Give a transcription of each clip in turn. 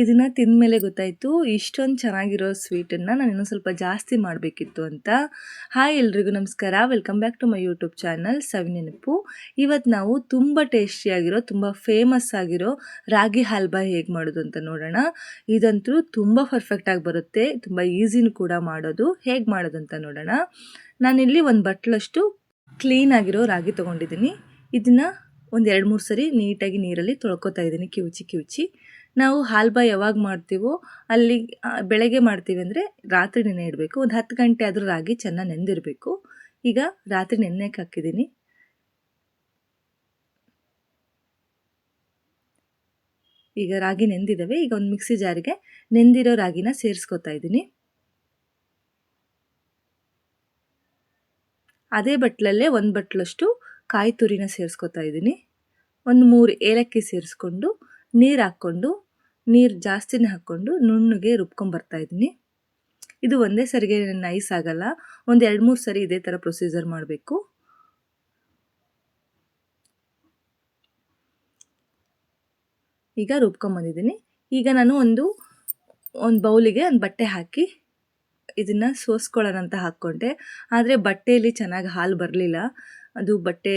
ಇದನ್ನು ತಿಂದಮೇಲೆ ಗೊತ್ತಾಯಿತು, ಇಷ್ಟೊಂದು ಚೆನ್ನಾಗಿರೋ ಸ್ವೀಟನ್ನು ನಾನು ಇನ್ನೂ ಸ್ವಲ್ಪ ಜಾಸ್ತಿ ಮಾಡಬೇಕಿತ್ತು ಅಂತ. ಹಾಯ್ ಎಲ್ರಿಗೂ ನಮಸ್ಕಾರ. Welcome back to my YouTube channel Savinenapu ಇವತ್ತು ನಾವು ತುಂಬ ಟೇಸ್ಟಿಯಾಗಿರೋ ತುಂಬ ಫೇಮಸ್ ಆಗಿರೋ ರಾಗಿ ಹಲ್ವಾ ಹೇಗೆ ಮಾಡೋದು ಅಂತ ನೋಡೋಣ. ಇದಂತೂ ತುಂಬ ಪರ್ಫೆಕ್ಟಾಗಿ ಬರುತ್ತೆ, ತುಂಬ ಈಸಿನೂ ಕೂಡ ಮಾಡೋದು. ಹೇಗೆ ಮಾಡೋದು ಅಂತ ನೋಡೋಣ. ನಾನಿಲ್ಲಿ ಒಂದು ಬಟ್ಲಷ್ಟು ಕ್ಲೀನಾಗಿರೋ ರಾಗಿ ತೊಗೊಂಡಿದ್ದೀನಿ ಇದನ್ನು ಒಂದು ಎರಡು ಮೂರು ಸರಿ ನೀಟಾಗಿ ನೀರಲ್ಲಿ ತೊಳ್ಕೊತಾ ಇದ್ದೀನಿ ಕಿವುಚಿ ಕಿವುಚಿ. ನಾವು ಹಾಲ್ಬಾ ಯಾವಾಗ ಮಾಡ್ತೀವೋ ಅಲ್ಲಿ ಬೆಳಗ್ಗೆ ಮಾಡ್ತೀವಿ ಅಂದರೆ ರಾತ್ರಿ ನೆನೆ ಇಡಬೇಕು. ಒಂದು ಹತ್ತು ಗಂಟೆ ಆದರೂ ರಾಗಿ ಚೆನ್ನಾಗಿ ನೆಂದಿರಬೇಕು. ಈಗ ರಾತ್ರಿ ನೆನೆಕ್ಕೆ ಹಾಕಿದ್ದೀನಿ. ಈಗ ರಾಗಿ ನೆಂದಿದ್ದಾವೆ ಈಗ ಒಂದು ಮಿಕ್ಸಿ ಜಾರಿಗೆ ನೆಂದಿರೋ ರಾಗಿನ ಸೇರಿಸ್ಕೊತಾ ಇದ್ದೀನಿ. ಅದೇ ಬಟ್ಲಲ್ಲೇ ಒಂದು ಬಟ್ಲಷ್ಟು ಕಾಯಿ ತುರಿನ ಸೇರಿಸ್ಕೊತಾ ಇದ್ದೀನಿ. ಒಂದು ಮೂರು ಏಲಕ್ಕಿ ಸೇರಿಸ್ಕೊಂಡು ನೀರು ಹಾಕ್ಕೊಂಡು ನೀರು ಜಾಸ್ತಿನೇ ಹಾಕ್ಕೊಂಡು ನುಣ್ಣಗೆ ರುಬ್ಕೊಂಬರ್ತಾ ಇದ್ದೀನಿ. ಇದು ಒಂದೇ ಸರಿಗೆ ನೈಸ್ ಆಗಲ್ಲ. ಒಂದು ಎರಡು ಮೂರು ಸರಿ ಇದೇ ಥರ ಪ್ರೊಸೀಜರ್ ಮಾಡಬೇಕು. ಈಗ ರುಬ್ಕೊಂಬಂದಿದ್ದೀನಿ ಈಗ ನಾನು ಒಂದು ಒಂದು ಬೌಲಿಗೆ ಒಂದು ಬಟ್ಟೆ ಹಾಕಿ ಇದನ್ನು ಸೋಸ್ಕೊಳ್ಳೋಣ ಅಂತ ಹಾಕ್ಕೊಂಡೆ. ಆದರೆ ಬಟ್ಟೆಯಲ್ಲಿ ಚೆನ್ನಾಗಿ ಹಾಲು ಬರಲಿಲ್ಲ. ಅದು ಬಟ್ಟೆ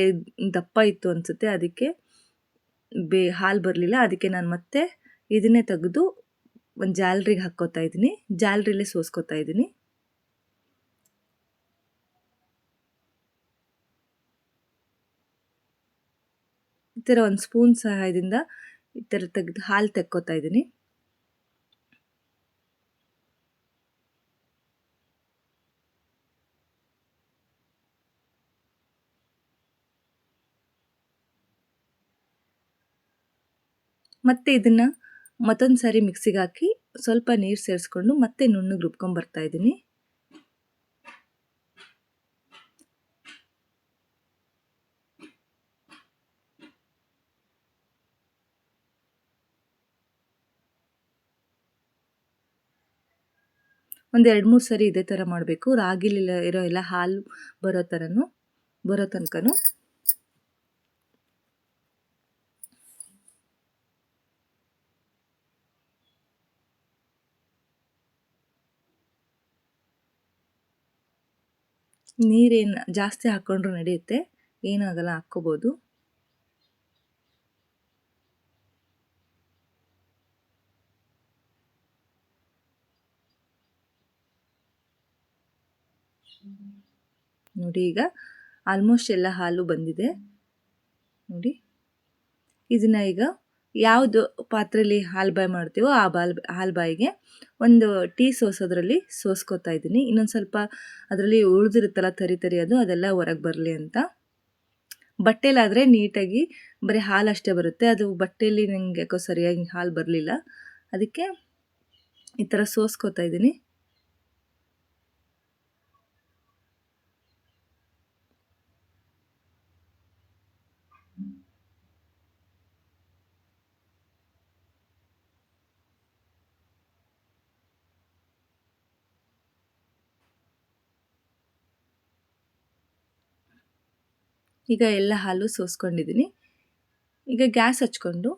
ದಪ್ಪ ಇತ್ತು ಅನಿಸುತ್ತೆ. ಅದಕ್ಕೆ ಬೇ, ಹಾಲು ಬರಲಿಲ್ಲ. ಅದಕ್ಕೆ ನಾನು ಮತ್ತೆ ಇದನ್ನೇ ತೆಗೆದು ಒಂದು ಜಾಲ್ರಿಗೆ ಹಾಕ್ಕೋತಾ ಇದ್ದೀನಿ. ಜಾಲ್ರಿಲೇ ಸೋಸ್ಕೋತಾ ಇದ್ದೀನಿ. ಈ ಥರ ಒಂದು ಸ್ಪೂನ್ ಸಹಾಯದಿಂದ ಈ ಥರ ತೆಗೆದು ಹಾಲು ತೆಕ್ಕೋತಾ ಇದ್ದೀನಿ. ಮತ್ತೆ ಇದನ್ನು ಮತ್ತೊಂದು ಸಾರಿ ಮಿಕ್ಸಿಗೆ ಹಾಕಿ ಸ್ವಲ್ಪ ನೀರು ಸೇರಿಸ್ಕೊಂಡು ಮತ್ತೆ ನುಣ್ಣಗೆ ರುಬ್ಕೊಂಬರ್ತಾ ಇದ್ದೀನಿ ಒಂದು ಎರಡು ಮೂರು ಸರಿ ಇದೇ ಥರ ಮಾಡಬೇಕು. ರಾಗಿಲಿಲ್ಲ ಇರೋ ಎಲ್ಲ ಹಾಲು ಬರೋ ಥರನೂ ಬರೋ ತನಕನೂ. ನೀರೇನು ಜಾಸ್ತಿ ಹಾಕ್ಕೊಂಡ್ರೂ ನಡೆಯುತ್ತೆ ಏನಾಗಲ್ಲ ಹಾಕ್ಕೋಬೋದು. ನೋಡಿ ಈಗ ಆಲ್ಮೋಸ್ಟ್ ಎಲ್ಲ ಹಾಲು ಬಂದಿದೆ. ನೋಡಿ, ಇದನ್ನ ಈಗ ಯಾವುದು ಪಾತ್ರೆಯಲ್ಲಿ ಹಾಲು ಬಾಯಿ ಮಾಡ್ತೀವೋ ಆ ಬಾಲ್, ಹಾಲು ಬಾಯಿಗೆ ಒಂದು ಟೀ ಸೋಸೋದ್ರಲ್ಲಿ ಸೋಸ್ಕೋತಾ ಇದ್ದೀನಿ. ಇನ್ನೊಂದು ಸ್ವಲ್ಪ ಅದರಲ್ಲಿ ಉಳಿದಿರುತ್ತಲ್ಲ ತರಿ ತರಿ ಅದು, ಅದೆಲ್ಲ ಹೊರಗೆ ಬರಲಿ ಅಂತ. ಬಟ್ಟೆಲಾದರೆ ನೀಟಾಗಿ ಬರೀ ಹಾಲು ಅಷ್ಟೇ ಬರುತ್ತೆ. ಅದು ಬಟ್ಟೆಯಲ್ಲಿ ನನಗೆ ಯಾಕೋ ಸರಿಯಾಗಿ ಹಾಲು ಬರಲಿಲ್ಲ. ಅದಕ್ಕೆ ಈ ಥರ ಸೋಸ್ಕೋತಾ ಇದ್ದೀನಿ. ಈಗ ಎಲ್ಲ ಹಾಲು ಸೋಸ್ಕೊಂಡಿದ್ದೀನಿ. ಈಗ ಗ್ಯಾಸ್ ಹಚ್ಕೊಂಡು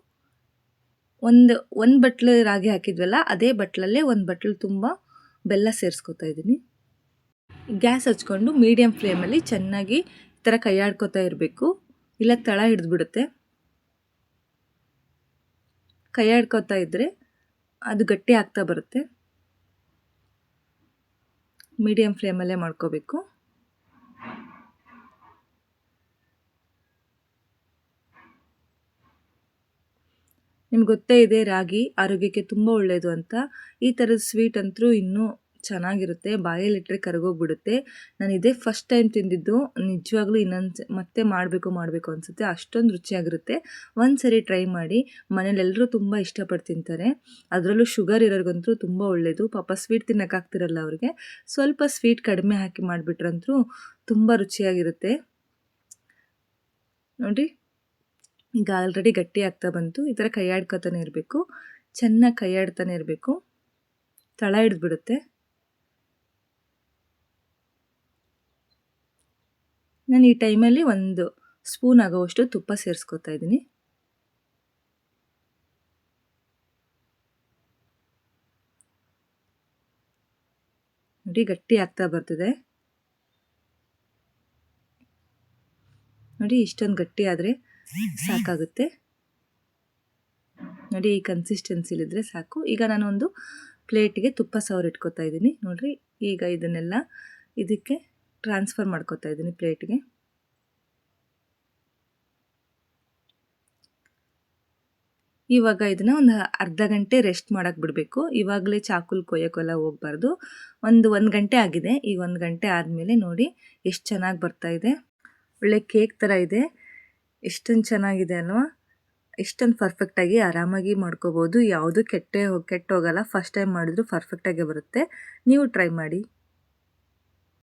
ಒಂದು ಒಂದು ಬಟ್ಲು ರಾಗಿ ಹಾಕಿದ್ವಲ್ಲ, ಅದೇ ಬಟ್ಲಲ್ಲೇ ಒಂದು ಬಟ್ಲು ತುಂಬ ಬೆಲ್ಲ ಸೇರಿಸ್ಕೊತಾ ಇದ್ದೀನಿ. ಗ್ಯಾಸ್ ಹಚ್ಕೊಂಡು ಮೀಡಿಯಮ್ ಫ್ಲೇಮಲ್ಲಿ ಚೆನ್ನಾಗಿ ಈ ಥರ ಕೈಯಾಡ್ಕೊತಾ ಇರಬೇಕು. ಇಲ್ಲ ತಳ ಹಿಡಿದ್ಬಿಡುತ್ತೆ. ಕೈಯಾಡ್ಕೊತಾ ಇದ್ದರೆ ಅದು ಗಟ್ಟಿ ಆಗ್ತಾ ಬರುತ್ತೆ. ಮೀಡಿಯಮ್ ಫ್ಲೇಮಲ್ಲೇ ಮಾಡ್ಕೋಬೇಕು. ನಿಮ್ಗೆ ಗೊತ್ತೇ ಇದೆ, ರಾಗಿ ಆರೋಗ್ಯಕ್ಕೆ ತುಂಬ ಒಳ್ಳೆಯದು ಅಂತ. ಈ ಥರದ ಸ್ವೀಟ್ ಅಂತೂ ಇನ್ನೂ ಚೆನ್ನಾಗಿರುತ್ತೆ, ಬಾಯಲ್ಲಿಟ್ಟರೆ ಕರಗೋಗ್ಬಿಡುತ್ತೆ. ನಾನು ಇದೇ ಫಸ್ಟ್ ಟೈಮ್ ತಿಂದಿದ್ದು, ನಿಜವಾಗ್ಲೂ ಇನ್ನೊಂದು ಮತ್ತೆ ಮಾಡಬೇಕು ಮಾಡಬೇಕು ಅನಿಸುತ್ತೆ. ಅಷ್ಟೊಂದು ರುಚಿಯಾಗಿರುತ್ತೆ. ಒಂದು ಸರಿ ಟ್ರೈ ಮಾಡಿ ಮನೇಲೆಲ್ಲರೂ ತುಂಬ ಇಷ್ಟಪಟ್ಟು ತಿಂತಾರೆ. ಅದರಲ್ಲೂ ಶುಗರ್ ಇರೋರಿಗಂತೂ ತುಂಬ ಒಳ್ಳೆಯದು ಪಾಪ ಸ್ವೀಟ್ ತಿನ್ನೋಕ್ಕಾಗ್ತಿರಲ್ಲ ಅವ್ರಿಗೆ. ಸ್ವಲ್ಪ ಸ್ವೀಟ್ ಕಡಿಮೆ ಹಾಕಿ ಮಾಡಿಬಿಟ್ರಂತೂ ತುಂಬ ರುಚಿಯಾಗಿರುತ್ತೆ. ನೋಡಿ ಈಗ ಆಲ್ರೆಡಿ ಗಟ್ಟಿ ಆಗ್ತಾ ಬಂತು. ಈ ಥರ ಕೈಯಾಡ್ಕೊತಾನೆ ಇರಬೇಕು. ಚೆನ್ನಾಗಿ ಕೈಯಾಡ್ತಾನೆ ಇರಬೇಕು. ತಳ ಹಿಡಿದ್ಬಿಡುತ್ತೆ. ನಾನು ಈ ಟೈಮಲ್ಲಿ ಒಂದು ಸ್ಪೂನ್ ಆಗೋವಷ್ಟು ತುಪ್ಪ ಸೇರಿಸ್ಕೊತಾ ಇದ್ದೀನಿ. ನೋಡಿ ಗಟ್ಟಿ ಆಗ್ತಾ ಬರ್ತಿದೆ. ನೋಡಿ ಇಷ್ಟೊಂದು ಗಟ್ಟಿ ಆದರೆ ಸಾಕಾಗುತ್ತೆ. ನೋಡಿ, ಈ ಕನ್ಸಿಸ್ಟೆನ್ಸಿಲಿದ್ರೆ ಸಾಕು. ಈಗ ನಾನೊಂದು ಪ್ಲೇಟಿಗೆ ತುಪ್ಪ ಸವರ್ ಇಟ್ಕೊತಾ ಇದ್ದೀನಿ. ನೋಡ್ರಿ, ಈಗ ಇದನ್ನೆಲ್ಲ ಇದಕ್ಕೆ ಟ್ರಾನ್ಸ್ಫರ್ ಮಾಡ್ಕೋತಾ ಇದ್ದೀನಿ ಪ್ಲೇಟ್ಗೆ. ಇವಾಗ ಇದನ್ನ ಒಂದು ಅರ್ಧ ಗಂಟೆ ರೆಸ್ಟ್ ಮಾಡಕ್ ಬಿಡಬೇಕು. ಇವಾಗಲೇ ಚಾಕುಲ್ ಕೊಯ್ಯಕ್ಕೆಲ್ಲ ಹೋಗ್ಬಾರ್ದು. ಒಂದು ಒಂದು ಗಂಟೆ ಆಗಿದೆ. ಈ ಒಂದು ಗಂಟೆ ಆದಮೇಲೆ ನೋಡಿ, ಎಷ್ಟು ಚೆನ್ನಾಗಿ ಬರ್ತಾ ಇದೆ. ಒಳ್ಳೆ ಕೇಕ್ ಥರ ಇದೆ. ಎಷ್ಟೊಂದು ಚೆನ್ನಾಗಿದೆ ಅಲ್ವಾ? ಎಷ್ಟೊಂದು ಪರ್ಫೆಕ್ಟಾಗಿ ಆರಾಮಾಗಿ ಮಾಡ್ಕೋಬೋದು. ಯಾವುದು ಕೆಟ್ಟೆ ಕೆಟ್ಟೋಗಲ್ಲ. ಫಸ್ಟ್ ಟೈಮ್ ಮಾಡಿದ್ರು ಪರ್ಫೆಕ್ಟಾಗೇ ಬರುತ್ತೆ. ನೀವು ಟ್ರೈ ಮಾಡಿ.